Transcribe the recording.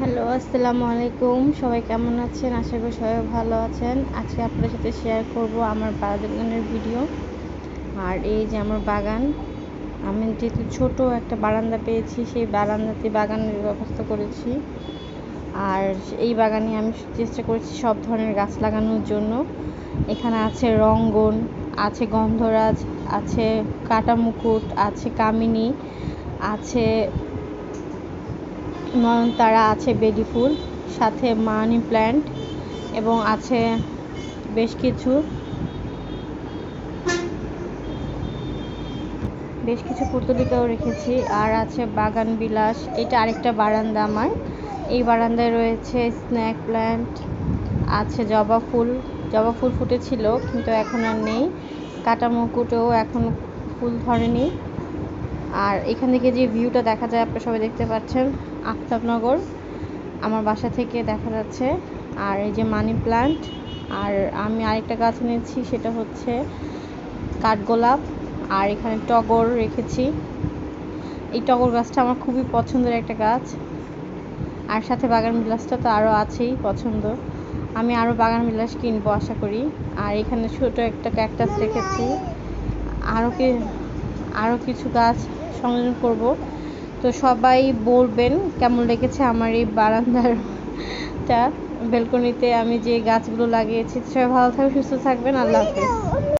Hello, আসসালামু আলাইকুম। সবাই কেমন আছেন? আশা করি সবাই ভালো আছেন। আজকে আপনাদের সাথে শেয়ার করব আমার বাগানের ভিডিও আর এই যে আমার বাগান, আমি যেহেতু ছোট একটা বারান্দা পেয়েছি, সেই বারান্দাতে বাগানের ব্যবস্থা করেছি। আর এই বাগানে আমি চেষ্টা করেছি সব ধরনের গাছ লাগানোর জন্য। এখানে আছে রঙ্গন, আছে গন্ধরাজ, আছে কাটা মুকুট আছে কামিনী, আছে নয়নতারা আছে বেলি ফুল, সাথে মানি প্ল্যান্ট, এবং আছে বেশ কিছু বেশ কিছু পুতলিকাও রেখেছি, আর আছে বাগান বিলাস, এটা আরেকটা বারান্দা আমার, এই বারান্দায় রয়েছে স্ন্যাক প্ল্যান্ট, আছে জবা ফুল জবা ফুল ফুটেছিল, কিন্তু এখন আর নেই কাটা মুকুটেও এখন ফুল ধরেনি আর এখান থেকে যে ভিউটা দেখা যায়, আপনারা সবাই দেখতে পাচ্ছেন, আফতাবনগর, আমার বাসা থেকে দেখা যাচ্ছে। আর এই যে মানি প্লান্ট, আর আমি আরেকটা গাছ নিয়েছি সেটা হচ্ছে কাঠগোলাপ। আর এখানে টগর রেখেছি। এই টগর গাছটা আমার খুবই পছন্দের একটা গাছ। আর সাথে বাগান বিলাসটা তো আরও আছেই পছন্দ। আমি আরও বাগান বিলাস কিনবো, আশা করি। আর এখানে ছোট একটা ক্যাকটাস রেখেছি। আরও কি আরও কিছু গাছ সংযোজন করব। তো সবাই বলবেন কেমন লেগেছে আমার এই বারান্দারটা বেলকনিতে আমি যে গাছগুলো লাগিয়েছি। সবাই ভালো থাকবে সুস্থ থাকবেন। আল্লাহ হাফেজ।